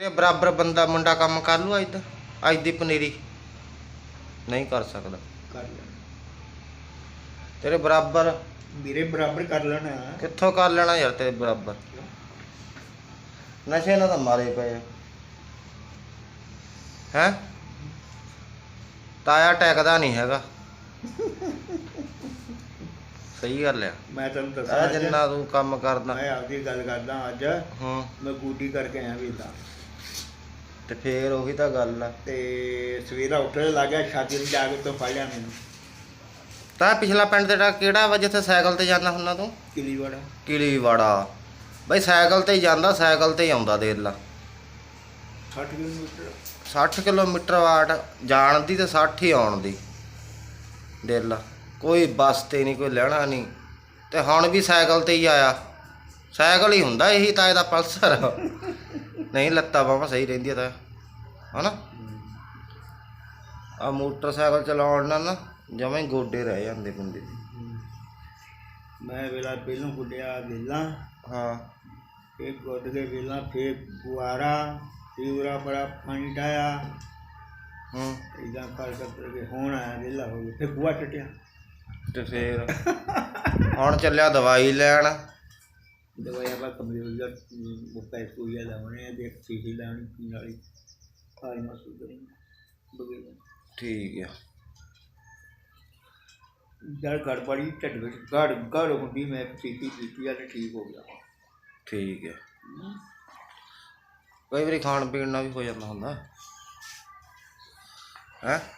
ਇਹ ਬਰਾਬਰ ਬੰਦਾ ਮੁੰਡਾ ਕੰਮ ਕਰ ਲੂ ਅੱਜ ਦਾ ਅੱਜ ਦੀ ਪਨੀਰੀ। ਨਹੀਂ ਕਰ ਸਕਦਾ। ਕਰ ਲੈਣਾ ਤੇਰੇ ਬਰਾਬਰ। ਮੇਰੇ ਬਰਾਬਰ ਕਰ ਲੈਣਾ। ਕਿੱਥੋਂ ਕਰ ਲੈਣਾ ਯਾਰ ਤੇਰੇ ਬਰਾਬਰ? ਨਸ਼ੇ ਨਾਲ ਤਾਂ ਮਾਰੇ ਪਏ ਆ। ਹੈ? ਤਾਇਆ ਟੈਕਦਾ ਨਹੀਂ ਹੈਗਾ। ਸਹੀ ਗੱਲ ਆ। ਮੈਂ ਤੈਨੂੰ ਆ ਦੱਸਾਂ ਅੱਜ। ਜਿੰਨਾ ਤੂੰ ਕੰਮ ਕਰਦਾ। ਮੈਂ ਆਪਦੀ ਗੱਲ ਕਰਦਾ ਅੱਜ। ਹੂੰ। ਮੈਂ ਗੂਡੀ ਕਰਕੇ ਆਇਆ ਵੇਦਾ ਤੇ ਫੇਰ ਉਹੀ ਤਾਂ ਗੱਲ ਆ। ਤੇ ਸਵੇਰਾ ਉੱਠਣ ਲੱਗਿਆ ਛਾਤੀ ਨੂੰ ਜਾ ਕੇ ਤੋਂ ਫੜ ਲਿਆ ਮੈਨੂੰ। ਤਾਂ ਪਿਛਲਾ ਪਿੰਡ ਤੇਰਾ ਕਿਹੜਾ ਵਾ ਜਿੱਥੇ ਸਾਈਕਲ ਤੇ ਜਾਂਦਾ ਹੁੰਦਾ ਤੂੰ? ਕਿਲੀਵਾੜਾ। ਕਿਲੀਵਾੜਾ। ਬਈ ਸਾਈਕਲ ਤੇ ਜਾਂਦਾ ਸਾਈਕਲ ਤੇ ਹੀ ਆਉਂਦਾ ਦੇਖ ਲਾ। 60 ਕਿਲੋਮੀਟਰ। 60 ਕਿਲੋਮੀਟਰ ਵਾਟ ਜਾਣ ਦੀ ਤੇ 60 ਹੀ ਆਉਣ ਦੀ। ਦੇਖ ਲਾ ਕੋਈ ਬੱਸ ਤੇ ਨਹੀਂ ਕੋਈ ਲੈਣਾ ਨਹੀਂ। ਤੇ ਹੁਣ ਵੀ ਸਾਈਕਲ ਤੇ ਹੀ ਆਇਆ। ਸਾਈਕਲ ਹੀ ਹੁੰਦਾ ਇਹੀ ਤਾਂ ਇਹਦਾ ਪਲਸਰ। ਨਹੀਂ ਲੱਤਾਂ ਬਾਹਾਂ ਸਹੀ ਰਹਿੰਦੀਆਂ ਤਾਂ ਹਨਾ? ਆ ਮੋਟਰਸਾਈਕਲ ਚਲਾਉਣ ਨਾਲ ਨਾ ਜਮਾਂ ਹੀ ਗੋਡੇ ਰਹਿ ਜਾਂਦੇ ਬੰਦੇ ਦੇ। ਮੈਂ ਵੇਲਾ ਪਹਿਲੋਂ ਗੁੱਡਿਆ ਵੇਲਾ ਹਾਂ। ਫਿਰ ਗੁੱਡ ਕੇ ਵੇਲਾ ਫਿਰ ਗੁਆਰਾ ਫੀਵਰਾ ਬੜਾ ਪਾਣੀ ਡਾਇਆ ਹੂੰ। ਇਦਾਂ ਕਰ ਕਰ ਕੇ ਹੁਣ ਆਇਆ ਵੇਲਾ ਹੋ ਗਿਆ ਫਿਰ ਗੁਆ ਟਟਿਆ। ਤੇ ਫੇਰ ਹੁਣ ਚੱਲਿਆ ਦਵਾਈ ਲੈਣ। ਦਵਾਈ ਆਪਾਂ ਕਮਰੇ ਵਿੱਚ ਮੁੱਕਾ ਸੂਈਆ ਲਾਉਣੇ ਤੇ ਇੱਕ ਸੀਸੀ ਲਾਉਣੀ ਪੀਣ ਵਾਲੀ ਖਾਈ ਮਸੂ ਕਰੀ। ਬਗੇ ਠੀਕ ਆ। ਜਦ ਗੜਬੜੀ ਢਿੱਡ ਵਿੱਚ ਗੜ ਗੜ ਹੁੰਦੀ ਮੈਂ ਸੀਸੀ ਪੀਤੀ ਆ ਤੇ ਠੀਕ ਹੋ ਗਿਆ। ਠੀਕ ਹੈ ਕਈ ਵਾਰੀ ਖਾਣ ਪੀਣ ਨਾਲ ਵੀ ਹੋ ਜਾਂਦਾ ਹੁੰਦਾ। ਹੈ?